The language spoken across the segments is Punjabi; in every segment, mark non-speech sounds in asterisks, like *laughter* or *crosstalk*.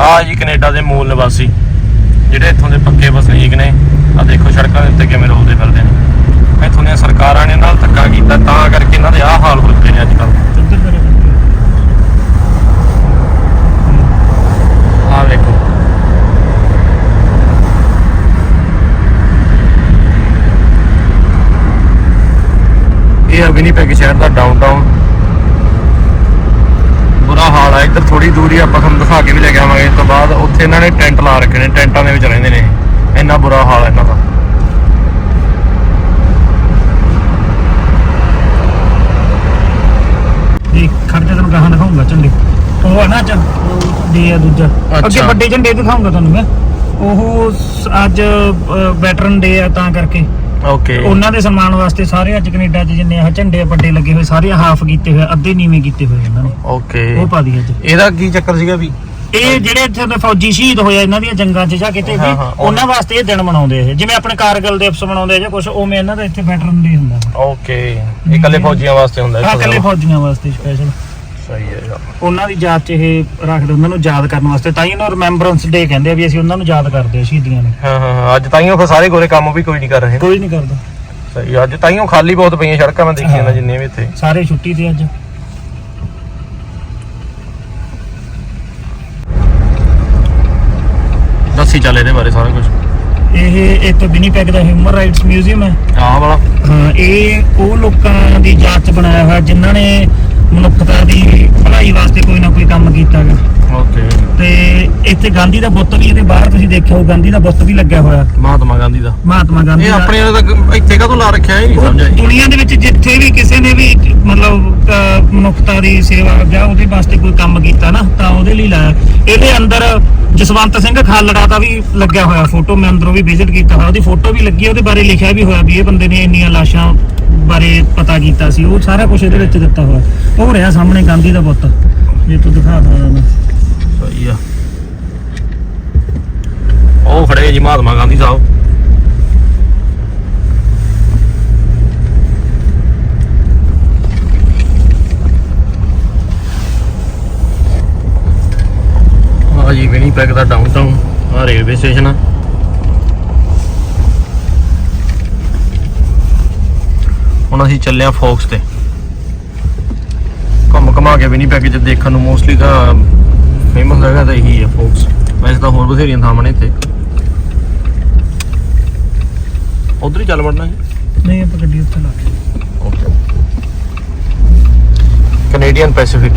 ਆ ਜੀ ਕੈਨੇਡਾ ਦੇ ਮੂਲ ਨਿਵਾਸੀ ਜਿਹੜੇ ਇੱਥੋਂ ਦੇ ਪੱਕੇ ਵਸਨੀਕ ਨੇ। ਆ ਦੇਖੋ ਸੜਕਾਂ ਦੇ ਉੱਤੇ ਕਿਵੇਂ ਰੋਲਦੇ ਫਿਰਦੇ ਨੇ। ਇੱਥੋਂ ਦੀਆਂ ਸਰਕਾਰਾਂ ਨੇ ਨਾਲ ਧੱਕਾ ਕੀਤਾ ਤਾਂ ਕਰਕੇ ਇਹਨਾਂ ਦੇ ਆਹ ਹਾਲ ਹੋ ਚੁੱਕੇ ਨੇ ਅੱਜ ਕੱਲ੍ਹ। ਆ ਵੇਖੋ। ਇਹ ਹੈ ਵਿਨੀਪੈਗ ਸ਼ਹਿਰ ਦਾ ਡਾਊਨਟਾਊਨ ਬੁਰਾ ਹਾਲ ਹੈ ਇੱਧਰ ਥੋੜੀ ਦੂਰੀ ਆਪਾਂ ਤੁਹਾਨੂੰ ਦਿਖਾ ਕੇ ਵੀ ਲੈ ਕੇ ਆਵਾਂਗੇ। ਇਸ ਤੋਂ ਬਾਅਦ ਉੱਥੇ ਇਹਨਾਂ ਨੇ ਟੈਂਟ ਲਾ ਰੱਖੇ ਨੇ ਟੈਂਟਾਂ ਦੇ ਵਿੱਚ ਰਹਿੰਦੇ ਨੇ। ਇੰਨਾ ਬੁਰਾ ਹਾਲ ਹੈ ਇਹਨਾਂ ਦਾ। ਇਹ ਖੜ ਜਾ ਤੈਨੂੰ ਗਾਹਾਂ ਦਿਖਾਉਂਗਾ ਝੰਡੇ। ਉਹ ਆ ਨਾ ਚ ਦੇ ਆ ਦੂਜਾ। ਅੱਗੇ। ਵੱਡੇ ਝੰਡੇ ਦਿਖਾਉਂਗਾ ਤੁਹਾਨੂੰ ਮੈਂ। ਉਹ ਅੱਜ ਵੈਟਰਨ ਡੇ ਆ ਤਾਂ ਕਰਕੇ। ਓਕੇ ਉਹਨਾਂ ਦੇ ਸਨਮਾਨ ਵਾਸਤੇ ਸਾਰੇ ਅੱਜ ਕੈਨੇਡਾ 'ਚ ਜਿੰਨੇ ਆ ਝੰਡੇ ਆ ਵੱਡੇ ਲੱਗੇ ਹੋਏ ਸਾਰੇ ਹਾਫ ਕੀਤੇ ਹੋਏ ਅੱਧੇ ਨੀਵੇਂ ਕੀਤੇ ਹੋਏ ਇਹਨਾਂ ਨੇ। ਓਕੇ ਉਹ ਪਾ ਦੀ ਅੱਜ। ਇਹਦਾ ਕੀ ਚੱਕਰ ਸੀਗਾ ਵੀ? ਇਹ ਜਿਹੜੇ ਇੱਥੇ ਦੇ ਫੌਜੀ ਸ਼ਹੀਦ ਹੋਏ ਆ ਇਹਨਾਂ ਦੀਆਂ ਜੰਗਾਂ 'ਚ ਜਾਂ ਕਿਤੇ ਵੀ ਹਾਂ, ਹਾਂ, ਉਹ- ਉਹਨਾਂ ਵਾਸਤੇ ਇਹ ਦਿਨ ਮਨਾਉਂਦੇ ਆ ਇਹ। ਜਿਵੇਂ ਆਪਣੇ ਕਾਰਗਿਲ ਦਿਵਸ ਮਨਾਉਂਦੇ ਆ ਜਾਂ ਕੁਝ ਉਵੇਂ ਇਹਨਾਂ ਦਾ ਇੱਥੇ ਵੈਟਰਨ ਡੇ ਹੁੰਦਾ। ਓਕੇ ਇਹ ਇਕੱਲੇ ਫੌਜੀਆਂ ਵਾਸਤੇ ਹੁੰਦਾ ਆ ਦਾ। ਇਕੱਲੇ ਫੌਜੀਆਂ ਵਾਸਤੇ ਸਪੈਸ਼ਲ ਸਹੀ ਹੈ ਯਾਰ ਉਹਨਾਂ ਦੀ ਯਾਦ 'ਚ ਇਹ ਰੱਖਦੇ ਉਹਨਾਂ ਨੂੰ ਯਾਦ ਕਰਨ ਵਾਸਤੇ। ਤਾਂ ਹੀ ਇਹਨੂੰ ਰਿਮੈਂਬਰੈਂਸ ਡੇ ਕਹਿੰਦੇ ਆ ਵੀ ਅਸੀਂ ਉਹਨਾਂ ਨੂੰ ਯਾਦ ਕਰਦੇ ਆ ਸ਼ਹੀਦੀਆਂ ਨੂੰ। ਹਾਂ ਹਾਂ ਹਾਂ, ਅੱਜ ਤਾਈਓ ਫਿਰ ਸਾਰੇ ਗੋਰੇ ਕੰਮ ਵੀ ਕੋਈ ਨਹੀਂ ਕਰ ਰਹੇ। ਕੋਈ ਨਹੀਂ ਕਰਦਾ। ਸਹੀ ਅੱਜ ਤਾਈਓ ਖਾਲੀ ਬਹੁਤ ਪਈਆਂ ਸੜਕਾਂ ਮੈਂ ਦੇਖੀਆਂ ਨਾ ਜਿੰਨੇ ਵੀ ਇੱਥੇ। ਸਾਰੇ ਛੁੱਟੀ ਤੇ ਅੱਜ। ਦੱਸੀ ਚੱਲ ਇਹਦੇ ਬਾਰੇ ਸਾਰਾ ਕੁਝ ਇਹ ਇੱਕ ਵਿਨੀਪੈਗ ਦਾ ਹਿਊਮਨ ਰਾਈਟਸ ਮਿਊਜ਼ੀਅਮ ਹੈ। ਆਹ ਵਾਲਾ। ਹਾਂ ਇਹ ਉਹ ਲੋਕਾਂ ਦੀ ਯਾਦ 'ਚ ਬਣਾਇਆ ਹੋਇਆ ਜਿਨ੍ਹਾਂ ਨੇ ਮਨੁੱਖਤਾ ਦੀ ਭਲਾਈ ਵਾਸਤੇ ਕੋਈ ਨਾ ਕੋਈ ਕੰਮ ਕੀਤਾ ਗਾ। ਓਕੇ। ਤੇ ਇੱਥੇ ਗਾਂਧੀ ਦਾ ਬੁੱਤ ਵੀ ਇਹਦੇ ਬਾਹਰ ਤੁਸੀਂ ਦੇਖਿਆ ਹੋ ਗਾਂਧੀ ਦਾ ਬੁੱਤ ਵੀ ਲੱਗਿਆ ਹੋਇਆ। ਮਹਾਤਮਾ ਗਾਂਧੀ ਦਾ। ਮਹਾਤਮਾ ਗਾਂਧੀ ਇਹ ਦਾ। ਆਪਣੇ ਵਾਲਾ ਤਾਂ ਇੱਥੇ ਕਾਹਤੋਂ ਲਾ ਰੱਖਿਆ ਇਹ ਨਹੀਂ ਸਮਝ ਆਈ। ਦੁਨੀਆ ਦੇ ਵਿੱਚ ਜਿੱਥੇ ਵੀ ਕਿਸੇ ਨੇ ਵੀ ਮਤਲਬ ਅਹ, ਮਨੁੱਖਤਾ ਦੀ ਸੇਵਾ ਜਾਂ ਉਹਦੇ ਵਾਸਤੇ ਕੋਈ ਕੰਮ ਕੀਤਾ ਨਾ ਤਾਂ ਉਹਦੇ ਲਈ ਲਾਇਆ। ਇਹਦੇ ਅੰਦਰ ਜਸਵੰਤ ਸਿੰਘ ਖਾਲੜਾ ਦਾ ਵੀ ਲੱਗਿਆ ਹੋਇਆ ਫੋਟੋ ਮੈਂ ਅੰਦਰੋਂ ਵੀ ਵਿਜ਼ਿਟ ਕੀਤਾ ਹੋਇਆ। ਉਹਦੀ ਫੋਟੋ ਵੀ ਲੱਗੀ ਹੈ, ਉਹਦੇ ਬਾਰੇ ਲਿਖਿਆ ਵੀ ਹੋਇਆ ਵੀ ਇਹ ਬੰਦੇ ਨੇ ਇੰਨੀਆਂ ਲਾਸ਼ਾਂ ਬਾਰੇ ਪਤਾ ਕੀਤਾ ਸੀ। ਉਹ ਸਾਰਾ ਕੁਝ ਇਹਦੇ ਵਿੱਚ ਦਿੱਤਾ ਹੋਇਆ। ਉਹ ਰਿਹਾ ਸਾਹਮਣੇ ਗਾਂਧੀ ਦਾ ਬੁੱਤ ਜੇ ਤੂੰ ਦਿਖਾ ਦਵਾਂ ਮੈਂ ਸਹੀ ਆ। ਉਹ ਖੜੇ ਜੀ ਮਹਾਤਮਾ ਗਾਂਧੀ ਸਾਹਿਬ। ਆ ਜੀ ਵਿਨੀਪੈਗ ਦਾ ਡਾਊਨਟਾਊਨ ਆ ਰੇਲਵੇ ਸਟੇਸ਼ਨ ਆ। ਹੁਣ ਅਸੀਂ ਚੱਲੇ ਆ ਫੋਕਸ ਤੇ। ਘੁੰਮ ਘਮਾ ਕੇ ਵਿਨੀਪੈਗ ਚ ਦੇਖਣ ਨੂੰ ਮੋਸਟਲੀ ਤਾਂ ਫੇਮਸ ਜਗ੍ਹਾ ਤਾਂ ਇਹੀ ਹੈ ਫੋਕਸ। ਵੈਸੇ ਤਾਂ ਹੋਰ ਬਥੇਰੀਆਂ ਥਾਵਾਂ ਨੇ ਇੱਥੇ। ਉਧਰ ਹੀ ਚੱਲ ਵੜਨਾ ਜੀ। ਨਹੀਂ ਆਪਾਂ ਗੱਡੀ ਉੱਥੇ ਲਾ ਕੇ। ਓਕੇ ਕੈਨੇਡੀਅਨ ਪੈਸੀਫਿਕ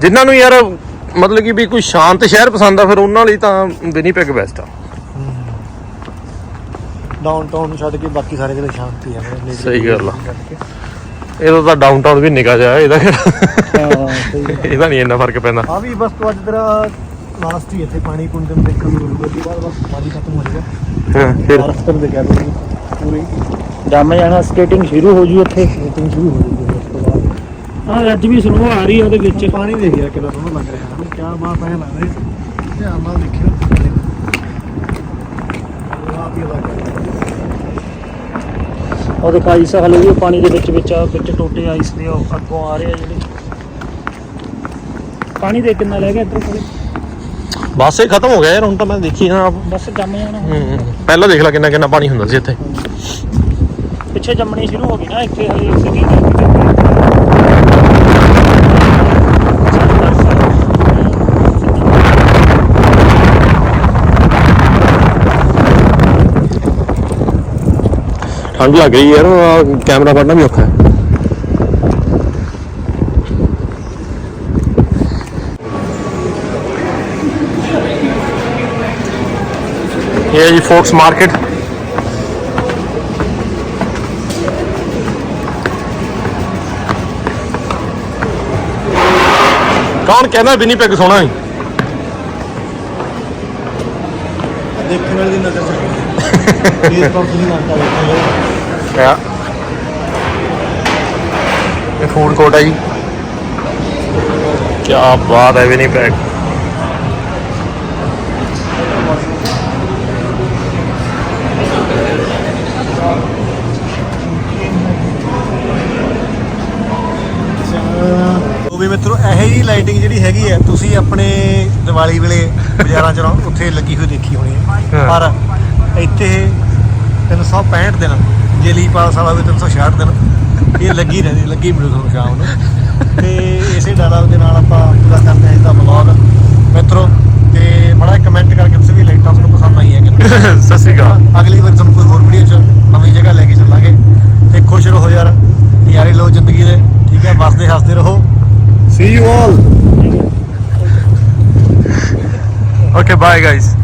ਜਿਨ੍ਹਾਂ ਨੂੰ ਯਾਰ ਮਤਲਬ ਕਿ ਵੀ ਕੋਈ ਸ਼ਾਂਤ ਸ਼ਹਿਰ ਪਸੰਦ ਆ ਫਿਰ ਉਹਨਾਂ ਲਈ ਤਾਂ ਵਿਨੀਪੈਗ ਬੈਸਟ ਆ ਡਾਊਨਟਾਊਨ ਛੱਡ ਕੇ ਬਾਕੀ ਸਾਰੇ ਕਿਤੇ ਸ਼ਾਂਤੀ ਲਈ ਸਹੀ ਗੱਲ ਆ। ਇਹਦਾ ਤਾਂ ਡਾਊਨਟਾਊਨ ਵੀ ਨਿਕਾ ਜਾ ਇਹਦਾ। ਇਹਦਾ ਨਹੀਂ ਇੰਨਾ ਫ਼ਰਕ ਪੈਂਦਾ ਆ ਵੀ ਬਸ ਤੋਂ ਅੱਜ ਤੇਰਾ ਲਾਸਟ ਹੀ ਇੱਥੇ ਪਾਣੀ ਪੁੰਨ ਦੇ ਦੇਖਣ ਨੂੰ ਮਿਲੂਗਾ ਦੀ ਬਾਅਦ ਬਸ ਪਾਣੀ ਖਤਮ ਹੋ ਜਾਏਗਾ। ਹਾਂ, ਫਿਰ? ਰਸਤੇ ਦੇ ਕਹਿ ਦੋ ਪੂਰੀ ਜੰਮ ਜਾਣਾ ਸਕੇਟਿੰਗ ਸ਼ੁਰੂ ਹੋ ਜੂ ਇੱਥੇ? ਮੀਟਿੰਗ ਸ਼ੁਰੂ ਹੋ ਜਾਏਗੀ ਉਸ ਤੋਂ ਬਾਅਦ। ਆ ਅੱਜ ਵੀ ਸਨੋ ਆ ਰਹੀ ਆ ਉਹਦੇ ਵਿੱਚ। ਪਾਣੀ ਦੇਖ ਯਾਰ ਕਿੰਨਾ ਸੋਹਣਾ ਲੱਗ ਰਿਹਾ। ਹੈ ਕਿਆ ਬਾਤ ਹੈ ਲੱਗ ਰਹੀ ਧਿਆਨ ਨਾਲ ਦੇਖਿਓ। ਆਪ ਹੀ ਲੱਗ ਰਿਹਾ ਉਹ ਦਿਖਾ ਆਈਸ ਹਲੇ ਵੀ ਪਾਣੀ ਦੇ ਵਿੱਚ ਵਿੱਚ ਵਿੱਚ ਟੋਟੇ ਆਈਸ ਦੇ ਉਹ ਅੱਗੋਂ ਆ ਰਹੇ ਆ ਜਿਹੜੇ। ਪਾਣੀ ਦੇ ਕਿੰਨਾ ਲੈ ਗਿਆ ਇੱਧਰ ਕੋਲੇ ਬਸ ਇਹ ਖਤਮ ਹੋ ਗਿਆ ਯਾਰ ਹੁਣ ਤਾਂ ਮੈਂ ਦੇਖੀ ਨਾ ਬਸ ਜੰਮ ਜਾਣਾ। ਪਹਿਲਾਂ ਦੇਖ ਲੈ ਕਿੰਨਾ ਕਿੰਨਾ ਪਾਣੀ ਹੁੰਦਾ ਸੀ ਇੱਥੇ। ਪਿੱਛੇ ਜੰਮਣੀ ਸ਼ੁਰੂ ਹੋ ਗਈ ਨਾ ਇੱਥੇ ਹਲੇ ਸਿਟੀ ਦੇ ਠੰਡ ਲੱਗ ਰਹੀ ਯਾਰ ਆਹ ਕੈਮਰਾ ਫੜਨਾ ਵੀ ਔਖਾ ਹੈ। ਇਹ ਹੈ ਜੀ ਫੋਕਸ ਮਾਰਕੀਟ। ਕੌਣ ਕਹਿੰਦਾ ਵਿਨੀਪੈਗ ਸੋਹਣਾ ਹੈ? ਦੇਖਣ ਵਾਲੀ ਦੀ ਨਜ਼ਰ ਚ *laughs* ਇਹ ਪੰਪ ਦੀ ਮਾਰਕਾ ਦੇਖੋ ਆ ਫੂਡ ਕੋਰਟ ਹੈ ਜੀ। ਕੀ ਬਾਤ ਹੈ ਵਿਨੀਪੈਗ ਹੈਗੀ ਹੈ ਤੁਸੀਂ ਆਪਣੇ ਦੀਵਾਲੀ ਵੇਲੇ ਬਾਜ਼ਾਰਾਂ 'ਚ ਰਹੋ, ਉੱਥੇ ਲੱਗੀ ਹੋਈ ਦੇਖੀ ਹੋਣੀ ਹੈ। ਹਾਂ। ਪਰ ਇੱਥੇ 365 ਦਿਨ ਜੇ ਲੀ ਪਾਸ ਵਾਲਾ ਵੀ 366 ਦਿਨ ਇਹ ਲੱਗੀ ਰਹਿੰਦੀ ਲੱਗੀ ਮਿਲੂ ਤੁਹਾਨੂੰ ਸ਼ਾਮ ਨੂੰ। ਤੇ ਇਸੇ ਡਾਇਲੌਗ ਦੇ ਨਾਲ ਆਪਾਂ ਪੂਰਾ ਕਰਦੇ ਹਾਂ ਇਸ ਦਾ ਵਲੌਗ ਮਿੱਤਰੋ ਤੇ ਬੜਾ ਕਮੈਂਟ ਕਰਕੇ ਤੁਸੀਂ ਵੀ ਲਾਈਟਾਂ ਤੁਹਾਨੂੰ ਪਸੰਦ ਆਈਆਂ ਕਿ ਨਹੀਂ? *laughs* ਸਤਿ ਸ਼੍ਰੀ ਅਕਾਲ। ਅਗਲੀ ਵਾਰ ਤੁਹਾਨੂੰ ਕੋਈ ਹੋਰ ਵੀਡੀਓ ਚ ਨਵੀਂ ਜਗ੍ਹਾ ਲੈ ਕੇ ਚੱਲਾਂਗੇ। ਤੇ ਖੁਸ਼ ਰਹੋ ਯਾਰ। ਯਾਰੇ ਲੋ ਜ਼ਿੰਦਗੀ ਦੇ ਠੀਕ ਹੈ ਵਸਦੇ ਹੱਸਦੇ ਰਹੋ। See you all. Okay, bye guys.